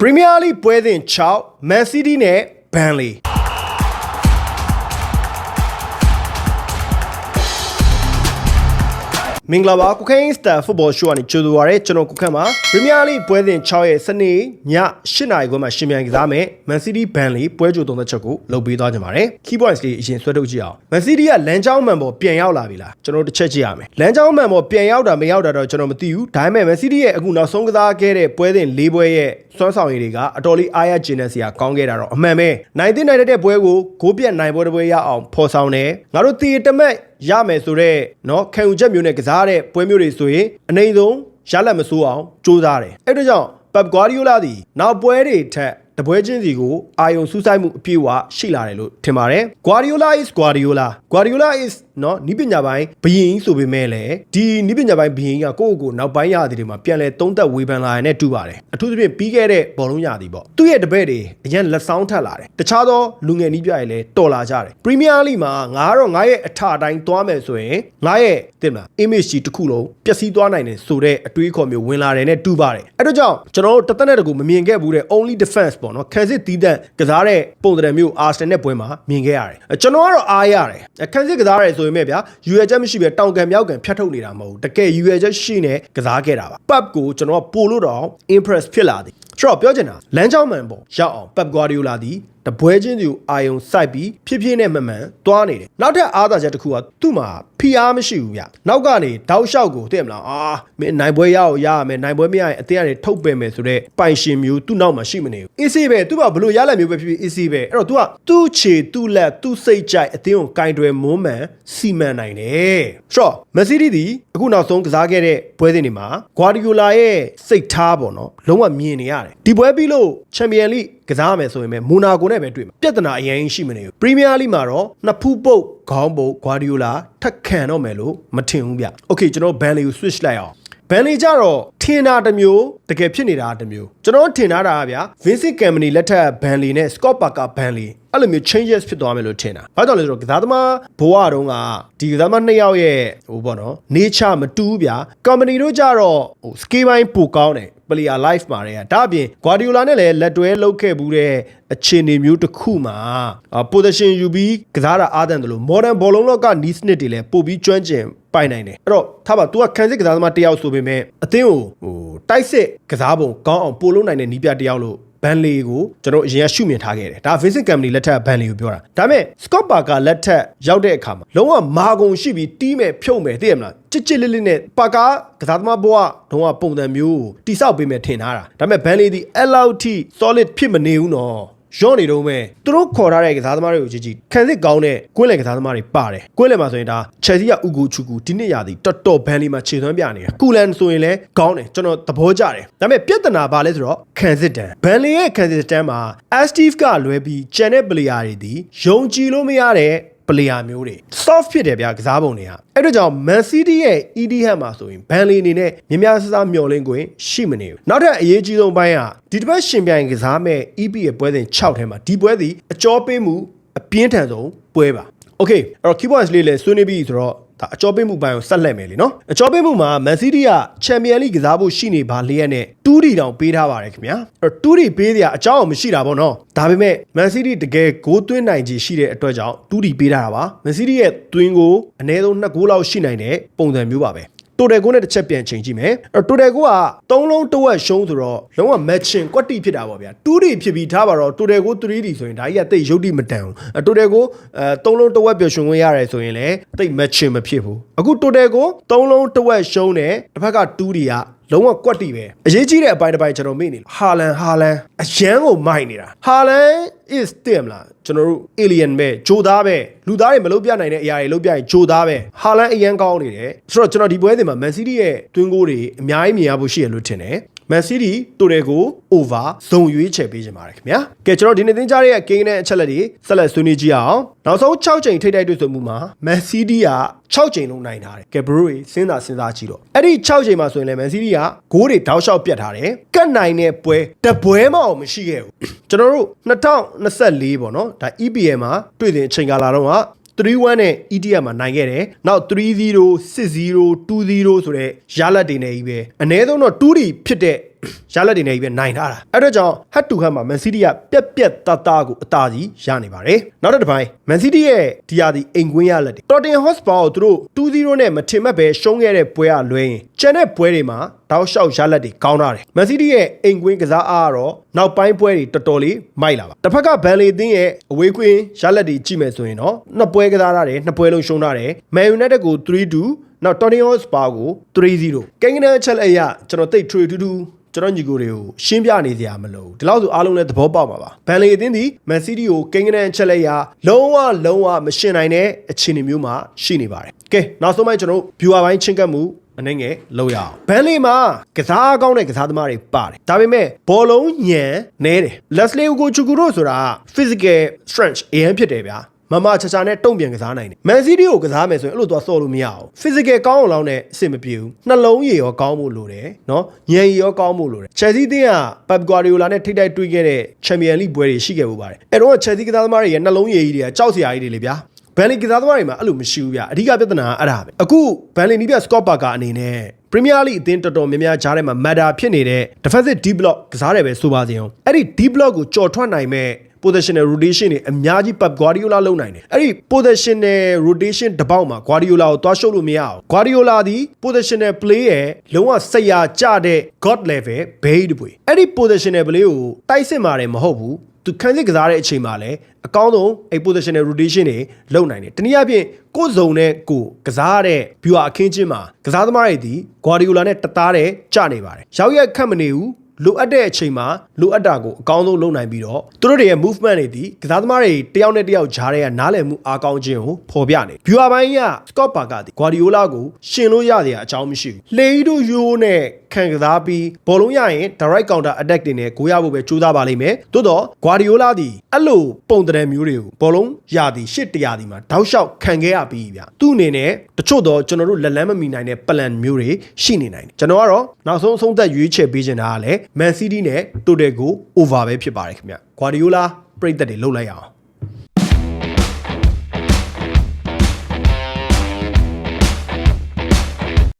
ပရီးမီးယားလိပွဲစဉ်6မန်စီးတီးနဲ့ဘန်လီ မင်္ဂလာပါကုခိုင်းစတာဖုတ်ဘောရှိုးကနေကြိုဆိုပါရစေကျွန်တော်ကုခန့်ပါပရီးမီးယားလိပွဲစဉ်6ရဲ့စနေည8နာရီခွဲမှာရှင်မြန်ကစားမယ်မန်စီးတီးဘန်လီပွဲကြိုသုံးသက်ချက်ကိုလုပ်ပေးသွားကြပါမယ် key points လေးအရင်ဆွဲထုတ်ကြည့်အောင်မန်စီးတီးကလမ်းကြောင်းမှန်ပေါ်ပြန်ရောက်လာပြီလားကျွန်တော်တစ်ချက်ကြည့်ရမယ်လမ်းကြောင်းမှန်ပေါ်ပြန်ရောက်တာမရောက်တာတော့ကျွန်တော်မသိဘူးဒါပေမဲ့မန်စီးတီးရဲ့အခုနောက်ဆုံးကစားခဲ့တဲ့ပွဲစဉ်၄ပွဲရဲ့စွမ်းဆောင်ရည်တွေကအတော်လေးအားရကျဉ်တဲ့စရာကောင်းခဲ့တာတော့အမှန်ပဲနိုင်တဲ့နိုင်တဲ့ပွဲကိုဂိုးပြတ်နိုင်ပွဲတစ်ပွဲရအောင်ဖော်ဆောင်တယ်ငါတို့တီတမက် ရမယ်ဆိုတော့နော်ခံယူချက်မျိုးနဲ့ကစားတဲ့ပွဲမျိုးတွေဆိုရင်အနေဆုံးရလတ်မဆိုးအောင်ကြိုးစားတယ်အဲ့ဒါကြောင့်ပပ်ဂွာဒီယိုလာသည်နောက်ပွဲတွေထက်တပွဲချင်းစီကိုအာယုံစူးစိုက်မှုအပြည့်အဝရှိလာတယ်လို့ထင်ပါတယ်။ Guardiola is Guardiola. Guardiola is เนาะနီးပညာပိုင်းဘယင်းဆိုပေမဲ့လည်းဒီနီးပညာပိုင်းဘယင်းကကိုယ့်ကိုယ်ကိုနောက်ပိုင်းရာသီတွေမှာပြန်လဲသုံးသက်ဝေဖန်လာရတဲ့တူပါတယ်။အထူးသဖြင့်ပြီးခဲ့တဲ့ဘောလုံးရာသီပေါ့။သူ့ရဲ့တပည့်တွေအရင်လက်ဆောင်ထပ်လာတယ်။တခြားသောလူငယ်နီးပြတွေလည်းတော်လာကြတယ်။ Premier League မှာငါကတော့ငါရဲ့အထအတိုင်းသွားမယ်ဆိုရင်ငါရဲ့တင်မလား image ကြီးတစ်ခုလုံးပျက်စီးသွားနိုင်တယ်ဆိုတဲ့အတွေးခေါ်မျိုးဝင်လာတယ်နဲ့တူပါတယ်။အဲ့တော့ကြောင့်ကျွန်တော်တို့တသက်နဲ့တကူမမြင်ခဲ့ဘူးတဲ့ only defense ပေါ့နော်ခံစစ်တီးတဲ့ကစားတဲ့ပုံစံမျိုး Arsenal နဲ့ပွဲမှာမြင်ခဲ့ရတယ်။ကျွန်တော်ကတော့အားရတယ်။ခံစစ်ကစားရဲဆို ရင်ပဲဗျာယူရချက်မရှိပဲတောင်ကန်မြောက်ကန်ဖြတ်ထုတ်နေတာမဟုတ်ဘူး။တကယ်ယူရချက်ရှိနေကစားခဲ့တာပါ။ Pep ကိုကျွန်တော်ကပို့လို့တော့ impress ဖြစ်လာသည်။ ကျွန်တော်ပြောချင်တာလမ်းကြောင်းမှန်ပေါ့ရောက်အောင် Pep Guardiola သည်တပွဲချင်းစီကိုအာယုံစိုက်ပြီးဖြည်းဖြည်းနဲ့မှန်မှန်သွားနေတယ်နောက်ထပ်အားသာချက်တစ်ခုကသူ့မှာဖိအားမရှိဘူးဗျနောက်ကနေတောက်လျှောက်ကိုသိမလားအာမင်းနိုင်ပွဲရအောင်ရရမယ်နိုင်ပွဲမရရင်အတင်းကနေထုတ်ပယ်မယ်ဆိုတော့ပိုင်ရှင်မျိုးသူ့နောက်မှာရှိမနေဘူးအေးစေးပဲသူ့မှာဘလို့ရလက်မျိုးပဲဖြစ်ဖြစ်အေးစေးပဲအဲ့တော့ तू ကသူ့ခြေသူ့လက်သူ့စိတ်ကြိုက်အတင်းကိုကင်တွယ်မွမ်းမံစီမံနိုင်တယ်ဆိုတော့မက်ဆီဒီဒီအခုနောက်ဆုံးကစားခဲ့တဲ့ပွဲစဉ်တွေမှာဂွာဒီယိုလာရဲ့စိတ်ထားပေါ့နော်လုံးဝမြင်နေရတယ်တယ်ဒီပွဲပြီးလို့ချန်ပီယံလိကစားရမယ်ဆိုရင်ပဲမိုနာကိုနဲ့ပဲတွေ့မှာပြဿနာအရင်ရှိမနေဘူးပရီးမီးယားလိမှာတော့နှစ်ဖူးပုတ်ခေါင်းပုတ်ဂွာဒီယိုလာထက်ခံတော့မယ်လို့မထင်ဘူးဗျ။ Okay ကျွန်တော်ဘန်လီကို switch လိုက်အောင် ဘန်လီကြတော့ထင်တာတစ်မျိုးတကယ်ဖြစ်နေတာတစ်မျိုးကျွန်တော်ထင်ထားတာကဗျာ Vincent Company လက်ထက်ဘန်လီနဲ့ Scott Parker ဘန်လီအဲ့လိုမျိုး changes ဖြစ်သွားမယ်လို့ထင်တာ။ဘာကြောင့်လဲဆိုတော့ကစားသမားဘဝတုန်းကဒီကစားသမားနှစ်ယောက်ရဲ့ဟိုပေါ့နော် nature မတူဘူးဗျာ။ company တို့ကြတော့ဟို skill ပိုင်းပိုကောင်းတယ် player life မှာတည်းကဒါအပြင် Guardiola နဲ့လည်းလက်တွဲလုပ်ခဲ့ဘူးတဲ့အခြေအနေမျိုးတစ်ခုမှာ position ယူပြီးကစားတာအားတန်တယ်လို့ modern ဘောလုံးလောကနီးစနစ်တွေလည်းပို့ပြီးကျွမ်းကျင် ပိုင်နိုင်တယ်အဲ့တော့ထားပါ तू ကခန်းစစ်ကစားသမားတစ်ယောက်ဆိုပေမဲ့အသင်းကိုဟိုတိုက်စစ်ကစားပုံကောင်းအောင်ပို့လို့နိုင်တဲ့နီးပြတစ်ယောက်လို့ဘန်လီကိုကျွန်တော်အရင်ကရှုမြင်ထားခဲ့တယ်ဒါ Vincent Company လက်ထက်ဘန်လီကိုပြောတာဒါပေမဲ့ Scott Parker လက်ထက်ရောက်တဲ့အခါမှာလုံးဝမာကုန်ရှိပြီးတီးမယ်ဖြုတ်မယ်သိရမလားချစ်ချစ်လေးလေးနဲ့ပါကာကစားသမားဘဝတုန်းကပုံစံမျိုးကိုတိဆောက်ပေးမယ်ထင်ထားတာဒါပေမဲ့ဘန်လီဒီအဲ့လောက်ထိ solid ဖြစ်မနေဘူးနော် ရော့နေတော့မဲ့သူတို့ခေါ်ထားတဲ့ကစားသမားတွေကိုကြည့်ကြည့်ခံစစ်ကောင်းတဲ့ကွင်းလယ်ကစားသမားတွေပါတယ်ကွင်းလယ်မှာဆိုရင်ဒါချယ်ဆီကဥကူချူကူဒီနှစ်ရာသီတော်တော်ဘန်လီမှာခြေသွမ်းပြနေတာကူလန်ဆိုရင်လည်းကောင်းတယ်ကျွန်တော်သဘောကျတယ်ဒါပေမဲ့ပြဿနာဘာလဲဆိုတော့ခံစစ်တန်ဘန်လီရဲ့ခံစစ်တန်မှာ Astiv ကလွဲပြီးကျန်တဲ့ player တွေဒီယုံကြည်လို့မရတဲ့ player မျိုးတွေ soft ဖြစ်တယ်ဗျာကစားပုံတွေကအဲ့တော့ကြောင့် Man City ရဲ့ EDH မှာဆိုရင်ဘန်လီအနေနဲ့မြများဆဆမျောလင်းခွင့်ရှိမနေဘူးနောက်ထပ်အရေးကြီးဆုံးပိုင်းကဒီတစ်ပတ်ရှင်ပြိုင်ကစားမဲ့ EP ရဲ့ပွဲစဉ်6ထဲမှာဒီပွဲသည်အကျော်ပေးမှုအပြင်းထန်ဆုံးပွဲပါ Okay အဲ့တော့ key points လေးလည်းဆွေးနွေးပြီးဆိုတော့ ဒါအကျော်ပေးမှုပိုင်းကိုဆက်လက်မယ်လीနော်အကျော်ပေးမှုမှာ Man City ကချန်ပီယံလိကစားဖို့ရှိနေပါလျက်နဲ့တူးတီတောင်ပေးထားပါတယ်ခင်ဗျာအဲ့တော့တူးတီပေးစရာအကြောင်းမရှိတာပေါ့နော်ဒါပေမဲ့ Man City တကယ်ဂိုးသွင်းနိုင်ခြေရှိတဲ့အတွက်ကြောင့်တူးတီပေးထားတာပါ Man City ရဲ့သွင်းကိုအနည်းဆုံး2ဂိုးလောက်ရှိနိုင်တဲ့ပုံစံမျိုးပါပဲ တိုတယ်ကိုနဲ့တစ်ချက်ပြန်ချိန်ကြည့်မယ်အဲ့တိုတယ်ကိုက၃လုံးတစ်ဝက်ရှုံးဆိုတော့လုံးဝ matching ကွက်တိဖြစ်တာပေါ့ဗျာ2ဒီဖြစ်ပြီးထားပါတော့တိုတယ်ကို 3D ဆိုရင်ဒါကြီးကတိတ်ရုပ်တိမတန်ဘူးအဲ့တိုတယ်ကိုအဲ၃လုံးတစ်ဝက်ပျော်ရွှင်ခွင့်ရတယ်ဆိုရင်လည်းတိတ် matching မဖြစ်ဘူးအခုတိုတယ်ကို၃လုံးတစ်ဝက်ရှုံးတယ်တစ်ဖက်က 2D က လုံးဝကွက်တီပဲအရေးကြီးတဲ့အပိုင်းတစ်ပိုင်းကျွန်တော်မေ့နေဟာလန်ဟာလန်အရန်ကိုမိုက်နေတာဟာလန် is တင်မလားကျွန်တော်တို့ alien ပဲဂျိုသားပဲလူသားတွေမလုပ်ပြနိုင်တဲ့အရာတွေလုပ်ပြရင်ဂျိုသားပဲဟာလန်အရန်ကောင်းနေတယ်ဆိုတော့ကျွန်တော်ဒီပွဲစဉ်မှာ Man City ရဲ့တွင်းကိုတွေအများကြီးမြင်ရဖို့ရှိရလို့ထင်တယ် မန်စီးတီတိုတယ်ကို over ဇုံရွေးချယ်ပေးခြင်းပါတယ်ခင်ဗျာကဲကျွန်တော်ဒီနေ့သင်ကြားရဲ့ဂိမ်းနဲ့အချက်လက်တွေဆက်လက်ဆွေးနွေးကြည့်အောင်နောက်ဆုံး6ချိန်ထိပ်တိုက်တွေ့ဆုံမှုမှာမန်စီးတီက6ချိန်လုံးနိုင်ထားတယ်ကဲဘရိုတွေစဉ်းစားစဉ်းစားကြည့်တော့အဲ့ဒီ6ချိန်မှာဆိုရင်လည်းမန်စီးတီကဂိုးတွေတောက်လျှောက်ပြတ်ထားတယ်ကတ်နိုင်တဲ့ပွဲတပွဲမှအောင်မရှိခဲ့ဘူးကျွန်တော်တို့2024ပေါ့နော်ဒါ EPL မှာတွေ့တဲ့အချိန်ကာလတော့က 3-1နဲ့ EDF မှာနိုင်ခဲ့တယ်။နောက်3-0 6-0 2-0ဆိုတဲ့ရလဒ်တွေနဲ့ကြီးပဲ။အနည်းဆုံးတော့2-0ဖြစ်တဲ့ ရလက်တွေနဲ့ပဲနိုင်ထားတာအဲ့တော့ကြောင့်ဟတ်တူဟတ်မှာမန်စီးတီးကပြက်ပြက်တသားကိုအသာကြီးရနေပါတယ်နောက်တစ်ပိုင်းမန်စီးတီးရဲ့ဒီယာဒီအိမ်ကွင်းရလက်တွေတော်တင်ဟော့စပါကိုသူတို့2-0နဲ့မထင်မှတ်ပဲရှုံးခဲ့တဲ့ပွဲကလွဲရင်ကျန်တဲ့ပွဲတွေမှာတောက်လျှောက်ရလက်တွေကောင်းတာတယ်မန်စီးတီးရဲ့အိမ်ကွင်းကစားအားကတော့နောက်ပိုင်းပွဲတွေတော်တော်လေးမိုက်လာပါတစ်ဖက်ကဘန်လီသင်းရဲ့အဝေးကွင်းရလက်တွေကြည့်မယ်ဆိုရင်တော့နှစ်ပွဲကစားရတယ်နှစ်ပွဲလုံးရှုံးထားတယ်မန်ယူနိုက်တက်ကို3-2 နောက်တော်တင်ဟော့စပါကို3-0ကင်ကနန်ချက်လက်အရကျွန်တော်တိတ်ထွေထူးထူးကျွန်တော်ညီကိုတွေကိုရှင်းပြနေစရာမလိုဘူးဒီလောက်ဆိုအားလုံးလည်းသဘောပေါက်ပါပါဘန်လီအသင်းဒီမန်စီးတီးကိုကိန်းကနန်ချက်လက်ရလုံးဝလုံးဝမရှင်နိုင်တဲ့အခြေအနေမျိုးမှာရှိနေပါတယ်ကဲနောက်ဆုံးပိုင်းကျွန်တော်တို့ viewer ပိုင်းချင်းကပ်မှုအနှိမ့်ငယ်လောက်ရအောင်ဘန်လီမှာကစားကောင်းတဲ့ကစားသမားတွေပါတယ်ဒါပေမဲ့ဘောလုံးညံနဲတယ်လက်စလီကိုချူကူရိုဆိုတာ physical strength အရင်ဖြစ်တယ်ဗျာ မမချာချာနဲ့တုံ့ပြန်ကစားနိုင်တယ်။မန်စီးတီးကိုကစားမယ်ဆိုရင်အဲ့လိုသွားဆော့လို့မရအောင်။ physical ကောင်းအောင်လောက်နဲ့အဆင်မပြေဘူး။နှလုံးရည်ရောကောင်းဖို့လိုတယ်နော်။ညံရည်ရောကောင်းဖို့လိုတယ်။ Chelsea တင်းက Pep Guardiola နဲ့ထိတိုက်တွေ့ခဲ့တဲ့ Champions League ပွဲတွေရှိခဲ့ဖို့ပါတယ်။အဲ့တော့ Chelsea ကစားသမားတွေရဲ့နှလုံးရည်ကြီးတွေကကြောက်စရာကြီးတွေလေဗျာ။ဘန်လီကစားသမားတွေမှာအဲ့လိုမရှိဘူးဗျ။အဓိကပြဿနာကအဲ့ဒါပဲ။အခုဘန်လီနီးပြ Scott Parker အနေနဲ့ Premier League အသင်းတော်တော်များများကြားထဲမှာ matter ဖြစ်နေတဲ့ defensive deep block ကစားတယ်ပဲဆိုပါစေအောင်။အဲ့ဒီ deep block ကိုကြော်ထွက်နိုင်မဲ့ positional rotation တွေအများကြီး Pep Guardiola လုပ်နိုင်တယ်အဲ့ဒီ positional rotation တစ်ပေါက်မှာ Guardiola ကိုသွားရှုပ်လို့မရအောင် Guardiola ဒီ positional play ရဲ့လုံးဝဆရာကျတဲ့ god level ဘေးတပွေအဲ့ဒီ positional play ကိုတိုက်စစ်မာတယ်မဟုတ်ဘူးသူခန်းစစ်ကစားတဲ့အချိန်မှာလည်းအကောင်းဆုံးအဲ့ positional rotation တွေလုပ်နိုင်တယ်တနည်းအားဖြင့်ကိုယ်စုံနဲ့ကိုယ်ကစားတဲ့ viewer အခင်းချင်းမှာကစားသမားတွေဒီ Guardiola နဲ့တသားတည်းကျနေပါတယ်ရောက်ရက်ခတ်မနေဘူး လိုအပ်တဲ့အချိန်မှာလိုအပ်တာကိုအကောင်းဆုံးလုပ်နိုင်ပြီးတော့သူတို့တွေရဲ့ movement တွေဒီကစားသမားတွေတယောက်နဲ့တယောက်ဂျားတွေကနားလည်မှုအားကောင်းခြင်းကိုဖော်ပြနေ viewer ပိုင်းက Scott Parker ဒီ Guardiola ကိုရှင်လို့ရစရာအကြောင်းမရှိဘူးလေီတို့ယိုးနဲ့ ခံကစားပြီးဘောလုံးရရင် direct counter attack တွေနဲ့ကိုရဖို့ပဲကြိုးစားပါလိမ့်မယ်သို့တော့ Guardiola ဒီအဲ့လိုပုံတံမျိုးတွေကိုဘောလုံးရသည်ရှစ်တရာဒီမှာတောက်လျှောက်ခံခဲ့ရပြီးဗျသူ့အနေနဲ့တချို့တော့ကျွန်တော်တို့လက်လန်းမမီနိုင်တဲ့ plan မျိုးတွေရှိနေနိုင်တယ်ကျွန်တော်ကတော့နောက်ဆုံးအဆုံးသက်ရွေးချယ်ပေးချင်တာကလည်း Man City နဲ့ Total ကို over ပဲဖြစ်ပါတယ်ခင်ဗျ Guardiola ပြိသက်တွေလှုပ်လိုက်ရအောင်